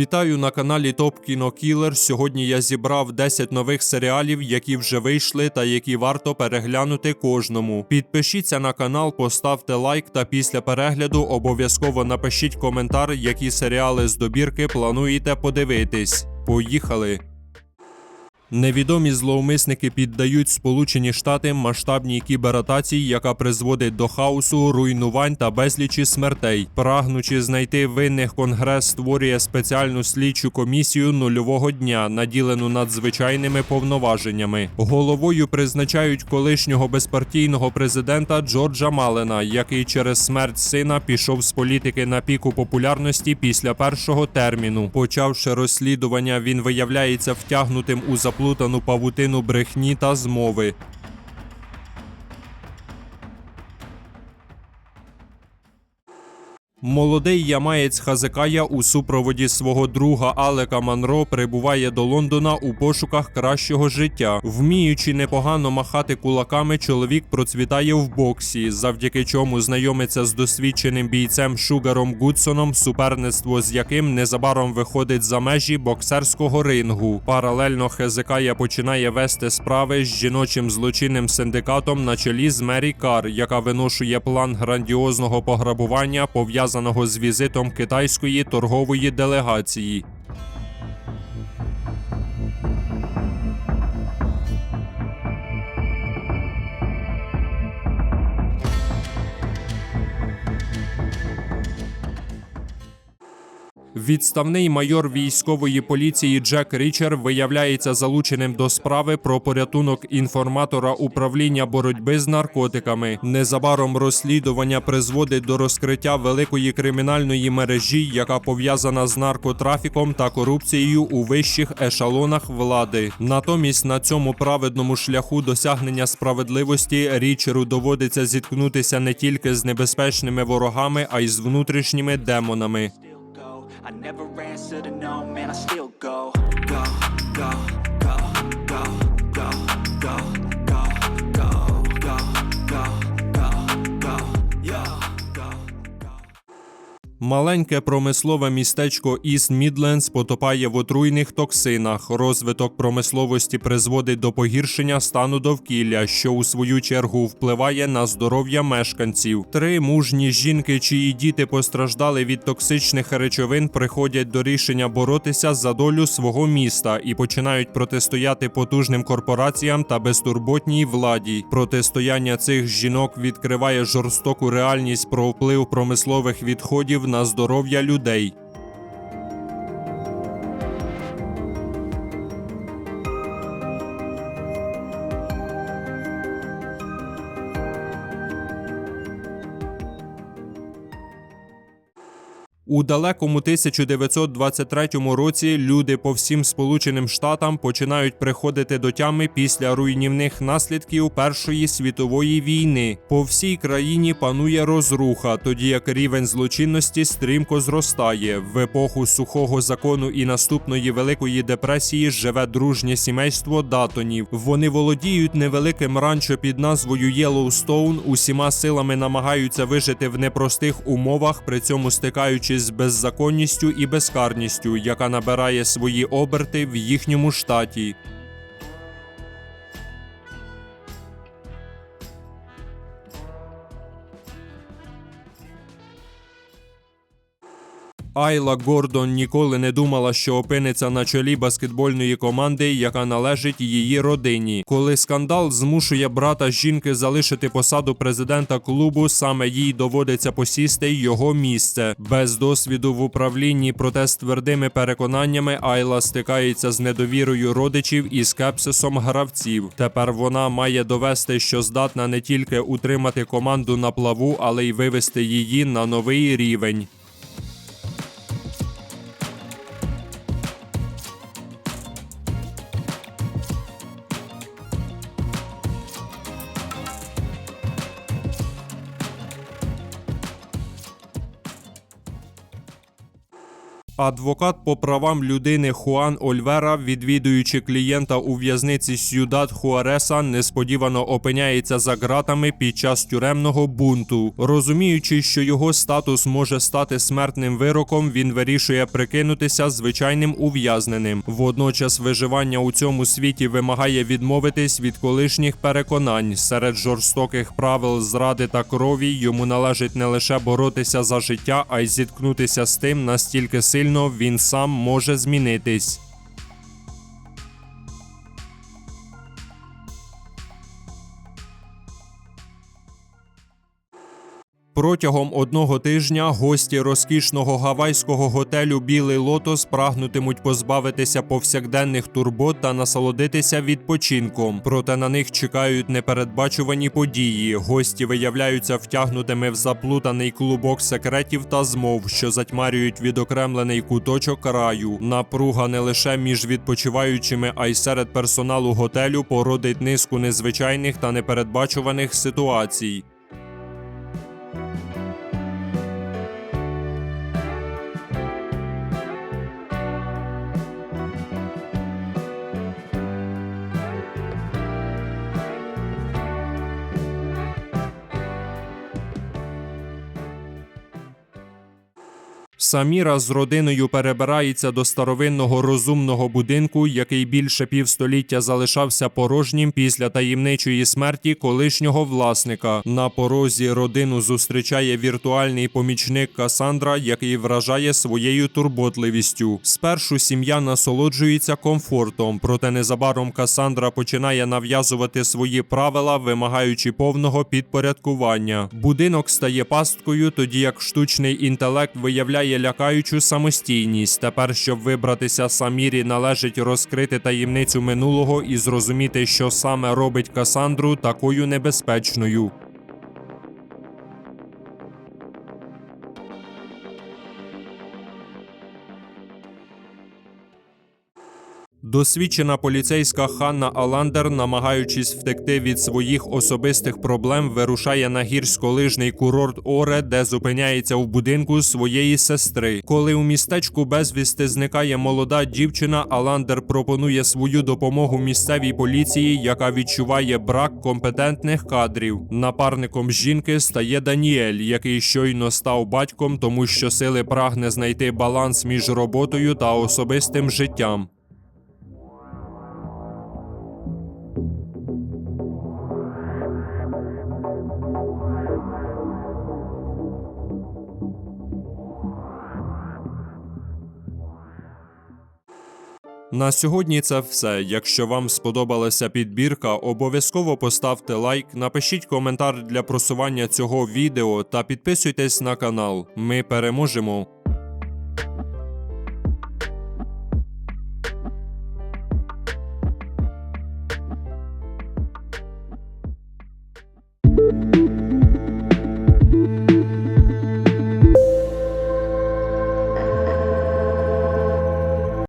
Вітаю на каналі Топ Кіно Кілер. Сьогодні я зібрав 10 нових серіалів, які вже вийшли та які варто переглянути кожному. Підпишіться на канал, поставте лайк та після перегляду обов'язково напишіть коментар, які серіали з добірки плануєте подивитись. Поїхали! Невідомі зловмисники піддають Сполучені Штати масштабній кібератації, яка призводить до хаосу, руйнувань та безлічі смертей. Прагнучи знайти винних, конгрес створює спеціальну слідчу комісію нульового дня, наділену надзвичайними повноваженнями. Головою призначають колишнього безпартійного президента Джорджа Малена, який через смерть сина пішов з політики на піку популярності після першого терміну. Почавши розслідування, він виявляється втягнутим у заплутану павутину брехні та змови. Молодий ямаєць Хазекая у супроводі свого друга Алека Манро прибуває до Лондона у пошуках кращого життя. Вміючи непогано махати кулаками, чоловік процвітає в боксі, завдяки чому знайомиться з досвідченим бійцем Шугаром Гудсоном, суперництво з яким незабаром виходить за межі боксерського рингу. Паралельно Хезекая починає вести справи з жіночим злочинним синдикатом на чолі з Мері Кар, яка виношує план грандіозного пограбування, пов'язаного з візитом китайської торгової делегації. Відставний майор військової поліції Джек Річер виявляється залученим до справи про порятунок інформатора управління боротьби з наркотиками. Незабаром розслідування призводить до розкриття великої кримінальної мережі, яка пов'язана з наркотрафіком та корупцією у вищих ешалонах влади. Натомість на цьому праведному шляху досягнення справедливості Річеру доводиться зіткнутися не тільки з небезпечними ворогами, а й з внутрішніми демонами. I never answer to no, man, I still go, Маленьке промислове містечко Іст Мідлендс потопає в отруйних токсинах. Розвиток промисловості призводить до погіршення стану довкілля, що у свою чергу впливає на здоров'я мешканців. Три мужні жінки, чиї діти постраждали від токсичних речовин, приходять до рішення боротися за долю свого міста і починають протистояти потужним корпораціям та безтурботній владі. Протистояння цих жінок відкриває жорстоку реальність про вплив промислових відходів на здоров'я людей. У далекому 1923 році люди по всім Сполученим Штатам починають приходити до тями після руйнівних наслідків Першої світової війни. По всій країні панує розруха, тоді як рівень злочинності стрімко зростає. В епоху сухого закону і наступної великої депресії живе дружнє сімейство Датонів. Вони володіють невеликим ранчо під назвою Єлоустоун, усіма силами намагаються вижити в непростих умовах, при цьому стикаючись з беззаконністю і безкарністю, яка набирає свої оберти в їхньому штаті. Айла Гордон ніколи не думала, що опиниться на чолі баскетбольної команди, яка належить її родині. Коли скандал змушує брата жінки залишити посаду президента клубу, саме їй доводиться посісти його місце. Без досвіду в управлінні, проте з твердими переконаннями Айла стикається з недовірою родичів і скепсисом гравців. Тепер вона має довести, що здатна не тільки утримати команду на плаву, але й вивести її на новий рівень. Адвокат по правам людини Хуан Ольвера, відвідуючи клієнта у в'язниці Сюдад Хуареса, несподівано опиняється за ґратами під час тюремного бунту. Розуміючи, що його статус може стати смертним вироком, він вирішує прикинутися звичайним ув'язненим. Водночас виживання у цьому світі вимагає відмовитись від колишніх переконань. Серед жорстоких правил зради та крові йому належить не лише боротися за життя, а й зіткнутися з тим, настільки сильно він сам може змінитись. Протягом одного тижня гості розкішного гавайського готелю Білий Лотос прагнутимуть позбавитися повсякденних турбот та насолодитися відпочинком. Проте на них чекають непередбачувані події. Гості виявляються втягнутими в заплутаний клубок секретів та змов, що затьмарюють відокремлений куточок раю. Напруга не лише між відпочиваючими, а й серед персоналу готелю породить низку незвичайних та непередбачуваних ситуацій. Саміра з родиною перебирається до старовинного розумного будинку, який більше півстоліття залишався порожнім після таємничої смерті колишнього власника. На порозі родину зустрічає віртуальний помічник Касандра, який вражає своєю турботливістю. Спершу сім'я насолоджується комфортом, проте незабаром Касандра починає нав'язувати свої правила, вимагаючи повного підпорядкування. Будинок стає пасткою, тоді як штучний інтелект виявляє лякаючу самостійність. Тепер, щоб вибратися самірі, належить розкрити таємницю минулого і зрозуміти, що саме робить Касандру такою небезпечною. Досвідчена поліцейська Ханна Аландер, намагаючись втекти від своїх особистих проблем, вирушає на гірськолижний курорт Оре, де зупиняється в будинку своєї сестри. Коли у містечку безвісти зникає молода дівчина, Аландер пропонує свою допомогу місцевій поліції, яка відчуває брак компетентних кадрів. Напарником жінки стає Даніель, який щойно став батьком, тому що сили прагне знайти баланс між роботою та особистим життям. На сьогодні це все. Якщо вам сподобалася підбірка, обов'язково поставте лайк, напишіть коментар для просування цього відео та підписуйтесь на канал. Ми переможемо.